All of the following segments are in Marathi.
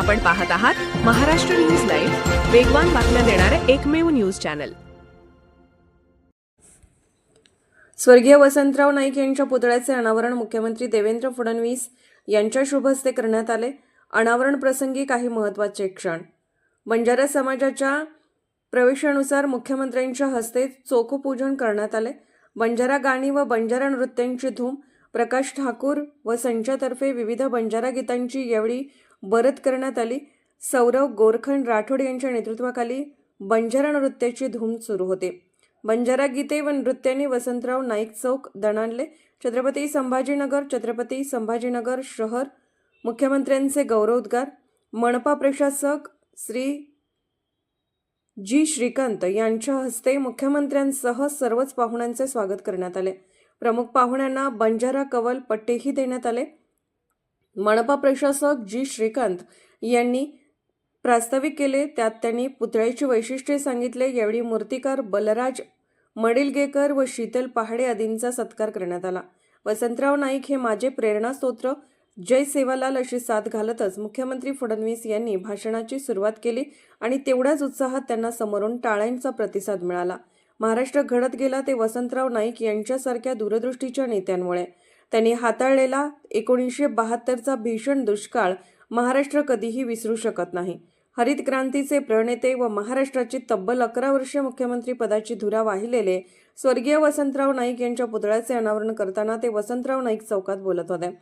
आपण पाहत आहात महाराष्ट्र न्यूज लाईव्ह वेगवान बातम्या देणारं एकमेव न्यूज चॅनल. स्वर्गीय वसंतराव नाईक यांच्या पुतळ्याचे अनावरण मुख्यमंत्री देवेंद्र फडणवीस यांच्या शुभ हस्ते करण्यात आले. अनावरण प्रसंगी काही महत्त्वाचे क्षण. बंजारा समाजाच्या प्रवेशानुसार मुख्यमंत्र्यांच्या हस्ते चोखपूजन करण्यात आले. बंजारा गाणी व बंजारा नृत्यांची धूम प्रकाश ठाकूर व संचातर्फे विविध बंजारा गीतांची यावेळी बरत करण्यात आली. सौरव गोरखंड राठोड यांच्या नेतृत्वाखाली बंजारा नृत्याची धूम सुरू होते. बंजारा गीते व नृत्याने वसंतराव नाईक चौक दणाणले. छत्रपती संभाजीनगर छत्रपती संभाजीनगर शहर मुख्यमंत्र्यांचे गौरवोद्गार मनपा प्रशासक श्री जी श्रीकांत यांच्या हस्ते मुख्यमंत्र्यांसह सर्वच पाहुण्यांचे स्वागत करण्यात आले. प्रमुख पाहुण्यांना बंजारा कवल पट्टेही देण्यात आले. मनपा प्रशासक जी श्रीकांत यांनी प्रास्ताविक केले त्यात त्यांनी पुतळ्याची वैशिष्ट्ये सांगितले. यावेळी मूर्तिकार बलराज मडिलगेकर व शीतल पहाडे आदींचा सत्कार करण्यात आला. वसंतराव नाईक हे माझे प्रेरणास्तोत्र जय सेवालाल अशी साथ घालतच मुख्यमंत्री फडणवीस यांनी भाषणाची सुरुवात केली आणि तेवढ्याच उत्साहात त्यांना समोरून टाळ्यांचा प्रतिसाद मिळाला. महाराष्ट्र घडत गेला ते वसंतराव नाईक यांच्यासारख्या दूरदृष्टीच्या नेत्यांमुळे. त्यांनी हाताळलेला एकोणीसशे बहात्तरचा भीषण दुष्काळ महाराष्ट्र कधीही विसरू शकत नाही. हरित क्रांतीचे प्रणेते व महाराष्ट्राची तब्बल अकरा वर्षे मुख्यमंत्री पदाची धुरा वाहिलेले स्वर्गीय वसंतराव नाईक यांच्या पुतळ्याचे अनावरण करताना ते वसंतराव नाईक चौकात बोलत होते.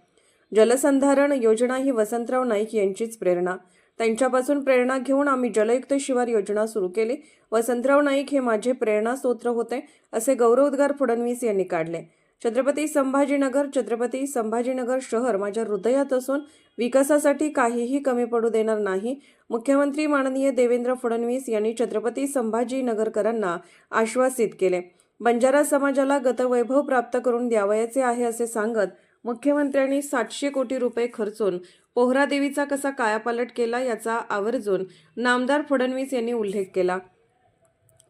जलसंधारण योजना ही वसंतराव नाईक यांचीच प्रेरणा. त्यांच्यापासून प्रेरणा घेऊन आम्ही जलयुक्त शिवार योजना सुरू केली. वसंतराव नाईक हे माझे प्रेरणास्तोत्र होते असे गौरवोद्गार फडणवीस यांनी काढले. छत्रपती संभाजीनगर छत्रपती संभाजीनगर शहर माझ्या हृदयात असून विकासासाठी काहीही कमी पडू देणार नाही. मुख्यमंत्री माननीय देवेंद्र फडणवीस यांनी छत्रपती संभाजीनगरकरांना आश्वासित केले. बंजारा समाजाला गतवैभव प्राप्त करून द्यावयाचे आहे असे सांगत मुख्यमंत्र्यांनी सातशे कोटी रुपये खर्चून पोहरादेवीचा कसा कायापालट केला याचा आवर्जून नामदार फडणवीस यांनी उल्लेख केला.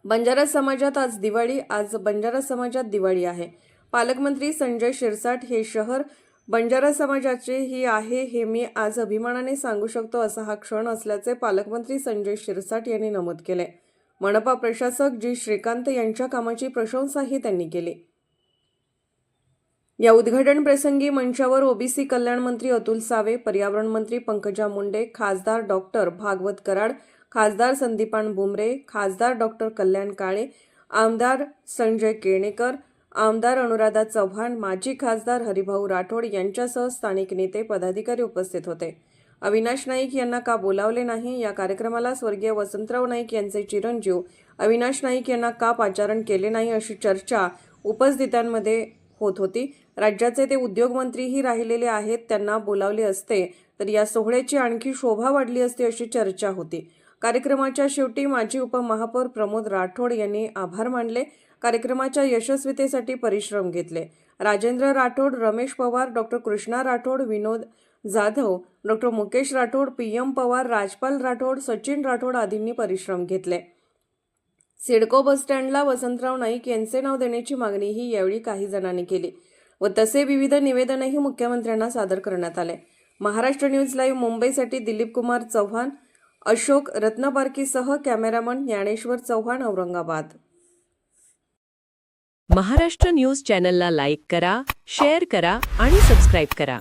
बंजारा समाजात आज दिवाळी आज बंजारा समाजात दिवाळी आहे. पालकमंत्री संजय शिरसाट हे शहर बंजारा समाजाचे ही आहे हे मी आज अभिमानाने सांगू शकतो असा हा क्षण असल्याचे पालकमंत्री संजय शिरसाट यांनी नमूद केले. मनपा प्रशासक जी श्रीकांत यांच्या कामाची प्रशंसाही त्यांनी केली. या उद्घाटन प्रसंगी मंचावर ओबीसी कल्याण मंत्री अतुल सावे पर्यावरण मंत्री पंकजा मुंडे खासदार डॉक्टर भागवत कराड खासदार संदीपान बुमरे खासदार डॉक्टर कल्याण काळे आमदार संजय केणेकर आमदार अनुराधा चव्हाण माजी खासदार हरिभाऊ राठोड यांच्यासह स्थानिक नेते पदाधिकारी उपस्थित होते. अविनाश नाईक यांना का बोलावले नाही? या कार्यक्रमाला स्वर्गीय वसंतराव नाईक यांचे चिरंजीव अविनाश नाईक यांना का पाचारण केले नाही अशी चर्चा उपस्थितांमध्ये होत होती. राज्याचे ते उद्योगमंत्रीही राहिलेले आहेत त्यांना बोलावले असते तर या सोहळ्याची आणखी शोभा वाढली असती अशी चर्चा होती. कार्यक्रमाच्या शेवटी माजी उपमहापौर प्रमोद राठोड यांनी आभार मानले. कार्यक्रमाच्या यशस्वीतेसाठी परिश्रम घेतले. Rajendra Rathod Ramesh Pawar doctor Krishna Rathod Vinod Jadhav doctor Mukesh Rathod P M Pawar Rajpal Rathod Sachin Rathod आदींनी परिश्रम घेतले. सिडको बसस्टँडला वसंतराव नाईक यांचे नाव देण्याची मागणीही यावेळी काही जणांनी केली व तसे विविध निवेदनही मुख्यमंत्र्यांना सादर करण्यात आले. महाराष्ट्र न्यूज लाईव्ह मुंबईसाठी दिलीप कुमार चव्हाण अशोक रत्नबारकीसह कॅमेरामन ज्ञानेश्वर चव्हाण औरंगाबाद. महाराष्ट्र न्यूज चॅनलला लाईक करा शेअर करा आणि सबस्क्राईब करा.